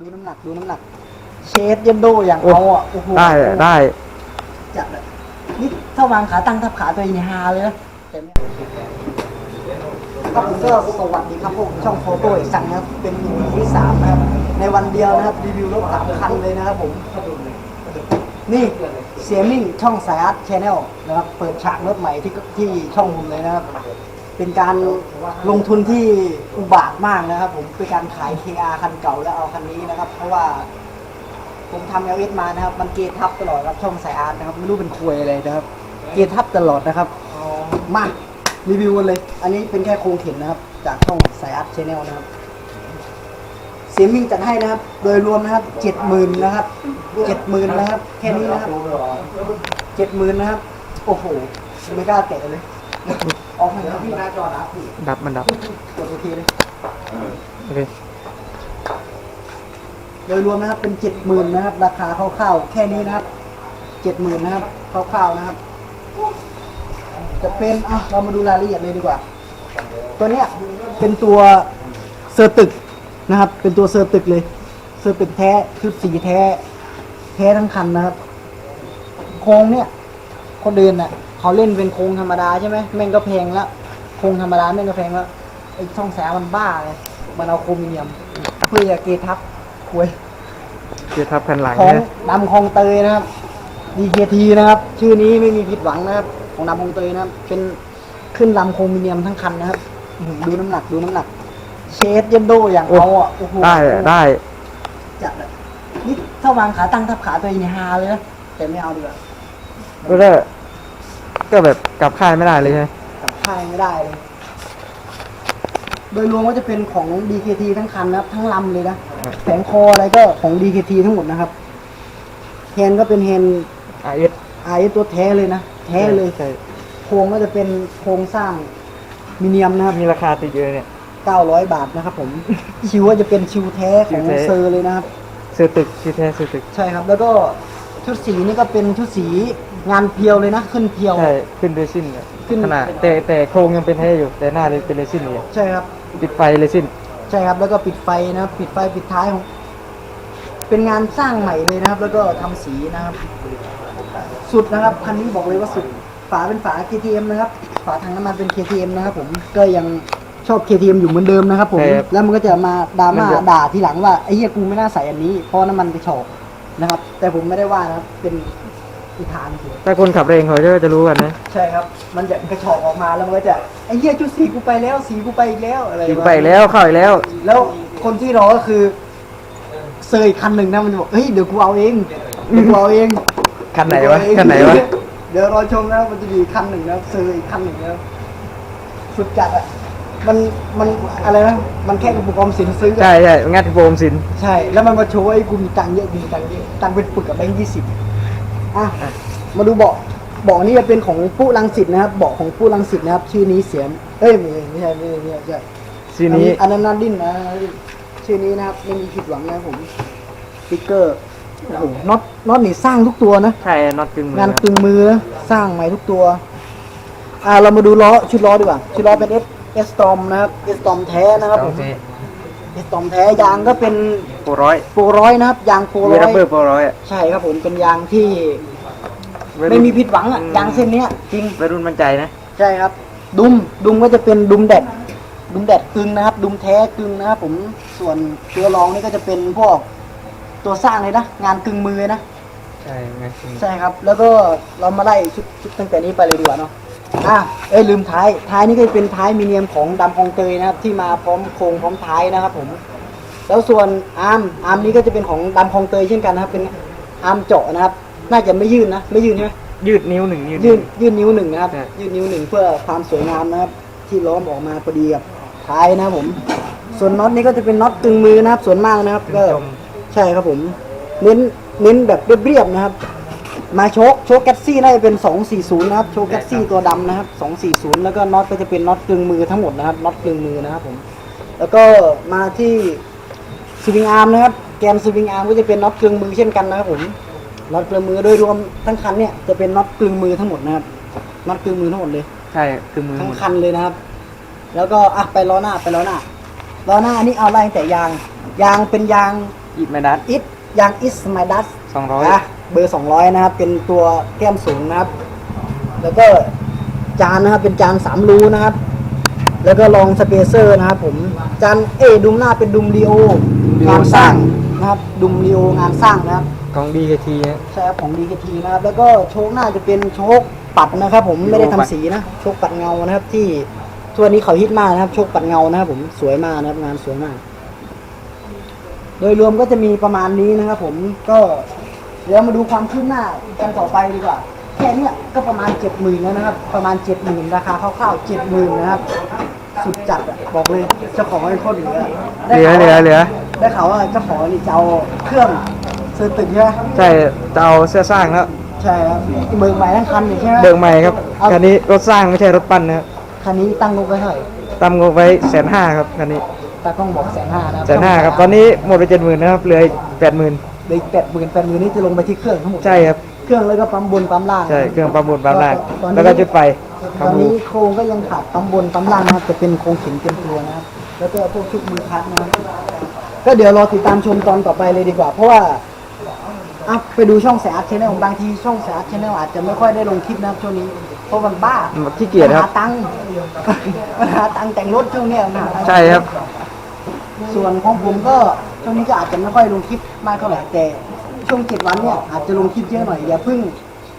ดูน้ำหนักดูน้ำหนัก เชดเยนโดอย่างเอาอะโอ้โหได้ได้จัดอะนี่ถ้าวางขาตั้งทับขาตัวเองเนี่ยฮาเลยนะแต่ไม่ครับผมก็สวัสดีครับพวกช่องโฟโต้อีกสั่งนะครับเป็นอีพีที่สามนะครับในวันเดียวนะครับรีวิวรถสามคันเลยนะครับผมนี่เสียมิ่งช่องสายอาร์ตชแนลนะครับเปิดฉากรถใหม่ที่ที่ช่องผมเลยนะครับ เป็นการลงทุนที่อุบาทมากนะครับ ผมเป็นการขาย KR คันเก่าแล้วเอาคันนี้นะครับ เพราะว่า ผมทำเอลเอสมานะครับ มันเกียร์ทับตลอดครับช่องสายอาร์ตนะครับ ไม่รู้เป็นควยอะไรนะครับ เกียร์ทับตลอดนะครับมารีวิวกันเลย อันนี้เป็นแค่โครงเข็นนะครับ จากช่องสายอาร์ตชแนลนะครับ เสียมิ่งจัดให้นะครับ โดยรวมนะครับเจ็ดหมื่นนะครับเจ็ดหมื่นนะครับ แค่นี้นะครับเจ็ดหมื่นนะครับ โอ้โหไม่กล้าแตะเลย ออกมาแล้วพี่หน้าจอรับพี่ดับมันดับกดโอเคเลยโอเคโดยรวมนะครับเป็นเจ็ดหมื่นนะครับ ราคาคร่าวๆแค่นี้นะครับเจ็ดหมื่นนะครับคร่าวๆนะครับ จะเป็นอะเรามาดูรายละเอียดเลยดีกว่า ตัวเนี้ยเป็นตัวเซอร์ตึกนะครับ เป็นตัวเซอร์ตึกเลย เซอร์ตึกแท้ชุดสีแท้ แท้ทั้งคันนะครับโครงเนี่ย คนเดินน่ะเขาเล่นเป็นโครงธรรมดาใช่ไหมแม่งก็แพงแล้วโครงธรรมดาแม่งก็แพงแล้วไอ้ช่องแสงมันบ้าเลยมันเอาโครมิเนียมเพื่อจะเกทับคุยเกียร์ทับแผ่นหลังของนะดำคลองเตยนะครับ DKT นะครับ ชื่อนี้ไม่มีผิดหวังนะครับ ของดำคลองเตยนะครับ เป็นขึ้นลำโครมิเนียมทั้งคันนะครับอื้อหือดูน้ำหนักดูน้ำหนัก เชดเยนโดอย่างเอาอะโอ้โห ได้ได้ จัดอะนี่ถ้าวางขาตั้งทับขาตัวเองเนี่ยฮาเลยนะแต่ไม่เอาดีกว่าก็ได้ ก็แบบกลับค่ายไม่ได้เลยใช่ไหมกับค่ายไม่ได้เลย โดยรวมก็จะเป็นของ DKT ทั้งคันนะครับทั้งลำเลยนะแผงคออะไรก็ของ DKT ทั้งหมดนะครับแฮนด์ก็เป็นแฮนด์อะเอสไอตัวแท้เลยนะแท้เลยใช่ โครงก็จะเป็นโครงสร้างมิเนียมนะครับ มีราคาติดเยอะเนี่ย 900 บาทนะครับผม ชิวก็จะเป็นชิวแท้ของชิวแท้ เซอร์เลยนะครับ ซื้อตึกชื่อแท้ซื้อตึก ใช่ครับ แล้วก็ชุดสีนี่ก็เป็นชุดสี งานเพียวเลยนะขึ้นเพียว ใช่ขึ้นเรซินเนี่ยขึ้น ขนาดแต่แต่โครงยังเป็นแท้อยู่ แต่หน้าเลยเป็นเรซินอยู่ใช่ครับปิดไฟเรซินใช่ครับแล้วก็ปิดไฟนะครับปิดไฟปิดท้ายของเป็นงานสร้างใหม่เลยนะครับ แล้วก็ทำสีนะครับ สุดนะครับคันนี้บอกเลยว่าสุดฝาเป็นฝา KTM นะครับ ฝาถังน้ำมันเป็น KTM นะครับ ผมก็ยังชอบ KTM อยู่เหมือนเดิมนะครับ ผมแล้วมันก็จะมาดราม่าด่าทีหลังว่าไอ้เหี้ยกูไม่น่าใส่อันนี้เพราะน้ำมันไปฉอกนะครับ แต่ผมไม่ได้ว่านะครับเป็น อุทานเฉยถ้าคนขับเองเขาจะจะรู้กันนะใช่ครับ มันจะกระชอกออกมาแล้วมันก็จะไอ้เหี้ยชุดสีกูไปแล้วสีกูไปอีกแล้วอะไรยิงวะไปแล้วเข้าอีกแล้ว แล้วคนที่รอก็คือเซอร์อีกคันหนึ่งนะมันจะบอกเฮ้ยเดี๋ยวกูเอาเองเดี๋ยวกูเอาเองคันไหนวะคันไหนวะเดี๋ยวรอชมนะมันจะมีคันหนึ่งนะเซอร์อีกคันหนึ่งนะสุดจัดอะมันมันอะไรนะมันแค่อุปกรณ์สินซื้ออะใช่ใช่งัดโฟมสินใช่แล้วมันมาโชว์ไอ้กูมีตังค์เยอะกูมีตังค์เยอะตังค์เป็นปึกกับแบงค์ยี่สิบ อะอะมาดูเบาะเบาะนี่จะเป็นของผู้ลังสิตนะครับเบาะของผู้ลังสิตนะครับ ชื่อนี้เสียมเอ้ยไม่ไม่ใช่ไม่ใช่ไม่ใช่ไม่ใช่ซีนี้อันนั้นนันดิ้นนะชื่อนี้นะครับไม่มีผิดหวังนะครับผมสติ๊กเกอร์โอ้โหน็อตน็อตนี่สร้างทุกตัวนะใช่น็อตกึ่งมืองานกึ่งมือนะสร้างใหม่ทุกตัว อ่าเรามาดูล้อชุดล้อดีกว่าชุดล้อเป็นเอสเอสตอมนะครับเอสตอมแท้นะครับผม เอสตอมแท้ยางก็เป็นโปรร้อยโปรร้อยนะครับ ยางโปรเวร้อรับเบอร์ยโปรร้อยอะใช่ครับผมเป็นยางที่ไม่มีผิดหวังอะยางเส้นเนี้ยจริง วัยรุ่นมั่นใจนะ ใช่ครับ ดุมดุมก็จะเป็นดุมแดดดุมแดดกึ่งนะครับ ดุมแท้กึ่งนะครับผมส่วนตัวรองนี่ก็จะเป็นพวกตัวสร้างเลยนะงานกึ่งมือนะใช่ไงใช่ครับ แล้วก็เรามาไล่ชุดชุดตั้งแต่นี้ไปเลยดีกว่าเนาะ อะเอ้ยลืมท้าย ท้ายนี่ก็จะเป็นท้ายมีเนียมของดำคองเตยนะครับ ที่มาพร้อมโครงพร้อมท้ายนะครับ ผม แล้วส่วนอาร์มอาร์มนี้ก็จะเป็นของดำคองเตยเช่นกันนะครับ เป็นอาร์มเจาะนะครับ น่าจะไม่ยื่นนะไม่ยื่นใช่ไหมยืดนิ้วหนึ่งยืดยื่นยื่นนิ้วหนึ่งนะครับใช่ยื่นนิ้วหนึ่งเพื่อความสวยงามนะครับ ที่ล้อมออกมาพอดีกับท้ายนะครับผม ส่วนน็อตนี้ก็จะเป็นน็อตตึงมือนะครับ ส่วนมากนะครับ ก็จมใช่ครับผม เน้นเน้นแบบเรียบๆนะครับ มาโชคโชคแกตซี่น่าจะเป็น 240 นะครับ โชคแกตซี่ตัวดำนะครับ 240 แล้วก็น็อตก็จะเป็นน็อตกึ่งมือทั้งหมดนะครับ น็อตกึ่งมือนะครับผม แล้วก็มาที่สวิงอาร์มนะครับ แกนสวิงอาร์มก็จะเป็นน็อตกึ่งมือเช่นกันนะครับผม น็อตกึ่งมือโดยรวมทั้งคันเนี่ยจะเป็นน็อตกึ่งมือทั้งหมดนะครับ น็อตกึ่งมือทั้งหมดเลย ใช่คือมือทั้หงมดคันเลยนะครับ แล้วก็อะไปล้อหน้าไปล้อหน้า ล้อหน้านี่เอาไล่ตั้งแต่ยาง ยางเป็นยางอีกไม่นัดอิทยางอิสไมดัสสองร้อยนะ เบอร์ 200 นะครับ เป็นตัวแก้มสูงนะครับ แล้วก็จานนะครับ เป็นจานสามรูนะครับ แล้วก็รองสเปเซอร์นะครับ ผม จานเอยดุมหน้าเป็นดุมรีโอ งานสร้างนะครับ ดุมรีโองานสร้างนะครับ ของดีกทีฮะใช่ครับของดีกทีนะครับ แล้วก็โชคหน้าจะเป็นโชคปัดนะครับ ผม ไม่ได้ทำสีนะ โชคปัดเงานะครับ ที่ทั่วนี้เขาฮิตมากนะครับ โชคปัดเงานะครับ ผม สวยมากนะครับ งานสวยมาก โดยรวมก็จะมีประมาณนี้นะครับ ผม ก็ เดี๋ยวมาดูความคืบหน้ากันต่อไปดีกว่า แค่เนี้ยก็ประมาณเจ็ดหมื่นแล้วนะครับ ประมาณเจ็ดหมื่นราคาคร่าวๆเจ็ดหมื่นนะครับ สุดจัดอะบอกเลยเจ้าของเป็นคนเหลือเหลือเหลือเหลือ ได้ข่าวว่าเจ้าของนี่จะเอาเครื่องซื้อตึกใช่ไหมใช่จะเอาเสื้อสร้างแล้วใช่ครับเบิกใหม่ทั้งคันเลยใช่ไหมเบิกใหม่ครับเอาคันนี้รถสร้างไม่ใช่รถปั้นนะครับคันนี้ตั้งงบไว้เท่าไหร่ตั้งงบไว้แสนห้าครับคันนี้ตากล้องบอกแสนห้านะแสนห้าครับตอนนี้หมดไปเจ็ดหมื่นนะครับเหลือแปดหมื่น เหลยแปดหมื่นแปดหมื่นนี่จะลงไปที่เครื่องทั้งหมดใช่ครับ เครื่องแล้วก็ปั๊มบนปั๊มล่างใช่เครื่องประมูลบางล่าง ตอนนี้แล้วก็จุดไฟตอนนี้โครงก็ยังขาดปั๊มบนปั๊มล่างนะครับจะเป็นโครงเข็มเต็มตัวนะครับแล้วก็พวกชุดมือคัดนะครับก็เดี๋ยวรอติดตามชมตอนต่อไปเลยดีกว่า เพราะว่าอะไปดูช่องแสอาร์ตชแนลบางทีช่องแสอาร์ตชแนลอาจจะไม่ค่อยได้ลงคลิปนะครับช่วงนี้เพราะมันบ้าขี้เกียจครับมันหาตังค์ มันหาตังค์แต่งรถช่วงเนี้ยมันหาตังค์ใช่ครับ ส่วนของผมก็ช่วงนี้ก็อาจจะไม่ค่อยลงคลิปมากเท่าไหร่แต่ช่วงเจ็ดวันเนี่ยอาจจะลงคลิปเยอะหน่อยอย่าเพิ่ง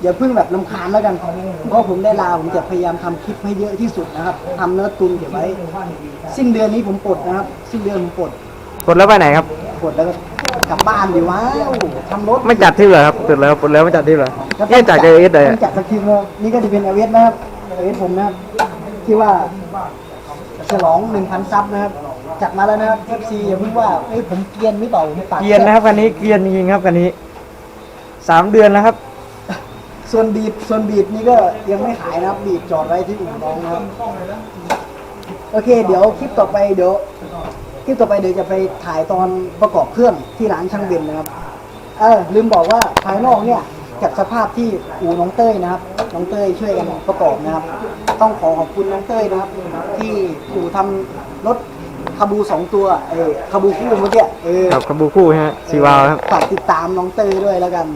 อย่าเพิ่งแบบลำคาญแล้วกันเพราะผมได้ลาผมจะพยายามทำคลิปให้เยอะที่สุดนะครับทำเนื้อตุนเก็บไว้ สิ้นเดือนนี้ผมปลดนะครับ สิ้นเดือนผมปลดกดแล้วไปไหนครับ ปลดแล้วก็กลับบ้านดีว้าวทำรถ ไม่จัดที่เหรอครับติดแล้วกดแล้วไม่จัดที่เหรอเนี่ยจากเอเอสเลยต้องจัดสักทีนึงนี่ก็จะเป็นเอเวสนะครับเอเวสผมนะครับที่ว่าฉลอง1,000ซับนะครับ จัดมาแล้วนะครับ FC อย่าเพิ่งว่าเอ้ยผมเกรียนไม่เปล่าผมปากเกียนนะครับคันนี้เกียนจริงๆครับคันนี้สามเดือนแล้วครับ ส่วนบีดส่วนบีดนี่ก็ยังไม่ขายนะครับบีดจอดไว้ที่อู่น้องนะครับ โอเค เดี๋ยวคลิปต่อไปเดี๋ยวคลิปต่อไปเดี๋ยวจะไปถ่ายตอนประกอบเครื่องที่ร้านช่างเบนนะครับ เออลืมบอกว่าภายนอกเนี่ยจากสภาพที่อู่น้องเต้ยนะครับ น้องเต้ยช่วยกันประกอบนะครับ ต้องขอขอบคุณน้องเต้ยนะครับ ที่อู่ทำรถ คาบูสองตัวเออคาบูคู่เมื่อกี้เออครับคัมบูคู่ฮะซีวาลครับฝากติดตามน้องเต้ยด้วยแล้วกัน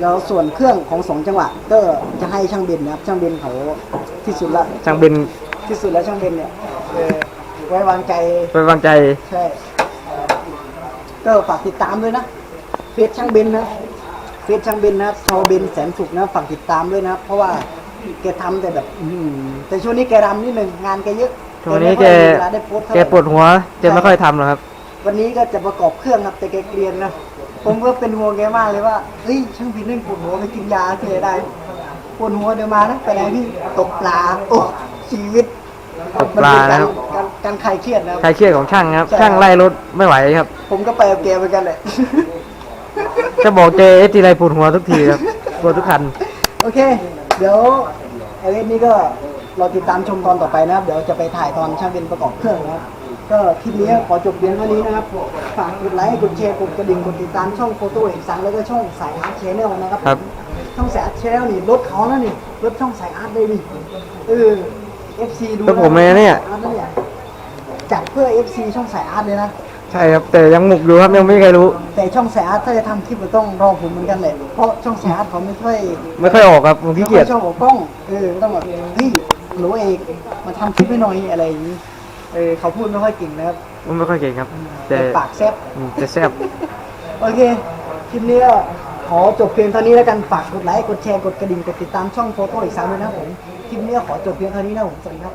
แล้วส่วนเครื่องของสองจังหวะก็จะให้ช่างเบนนะครับ ช่างเบนเขาที่สุดละช่างเป็นที่สุดแล้วช่างเบนเนี่ยเออไว้วางใจไปวางใจใช่ก็ฝากติดตามด้วยนะเฟซช่างเบนนะเฟซช่างเบนนะครับชาวเบนแสนสุขนะฝากติดตามด้วยนะครับเพราะว่าแกทำแต่แบบ อื้อหือแต่ช่วงนี้แกรำนิดนึงงานแกเยอะ ช่วงนี้ไม่แกค่อยมีเวลาได้โพสต์เท่าแกไหร่ปวดหัวแกไม่ค่อยทำหรอกครับ วันนี้ก็จะประกอบเครื่องครับแต่แกเกรียนนะผมก็เป็นห่วงแกมากเลยว่าเฮ้ยช่างพินเล่นปวดหัวไปกินยาที่ไหนได้ปวดหัวเดี๋ยวมานะไปไหนพี่ตกปลาโอ้ชีวิตตกปลานะครับมันเป็นการการการคลายเครียดนะครับใครเครียดของช่างครับใช่ช่างไล่รถไม่ไหวครับ ผมก็ไปกับแกเหมือนกันแหละจะบอกเจเอสทีไรปวดหัวทุกทีครับปวดทุกคันโอเค เดี๋ยวไอเวสนี้ก็ เราติดตามชมตอนต่อไปนะครับ เดี๋ยวจะไปถ่ายตอนช่างเป็นประกอบเครื่องนะครับ ก็คลิปนี้ขอจบเพียงเท่านี้นะครับ ฝากกดไลค์ กดแชร์ กดกระดิ่ง กดติดตามช่องโฟโต้เอกสังแล้วก็ช่องสายอาร์ตชแนลนะครับ ครับ ช่องสายอาร์ตชแนลนี่รถเขานะนี่รถช่องสายอาร์ตเลยนี่เออ FC ดูรถผมเลยนะเนี่ย อาร์ตนะเนี่ยจัดเพื่อ FC ช่องสายอาร์ตเลยนะ ใช่ครับ แต่ยังหมุกอยู่ครับยังไม่มีใครรู้ แต่ช่องสายอาร์ตถ้าจะทำคลิปก็ต้องรอผมเหมือนกันแหละ เพราะช่องสายอาร์ตเขาไม่ค่อย ไม่ค่อยออกครับผมขี้เกียจ ไม่ค่อชอบออกกล้องเออต้องแบบเฮ้ย หนูเอกมาทำคลิปให้หน่อยอะไรอย่างนี้เออเขาพูดไม่ค่อยเก่งนะครับมันไม่ค่อยเก่งครับแต่แต่ปากแซ่บอืมแต่แซ่บโอเคคลิปนี้ก็ขอจบเพียงเท่านี้แล้วกันฝากกดไลค์กดแชร์กดกระดิ่งกดติดตามช่องโฟโต้อีกสามด้วยนะครับผมคลิปนี้ก็ขอจบเพียงเท่านี้นะผมสวัสดีครับ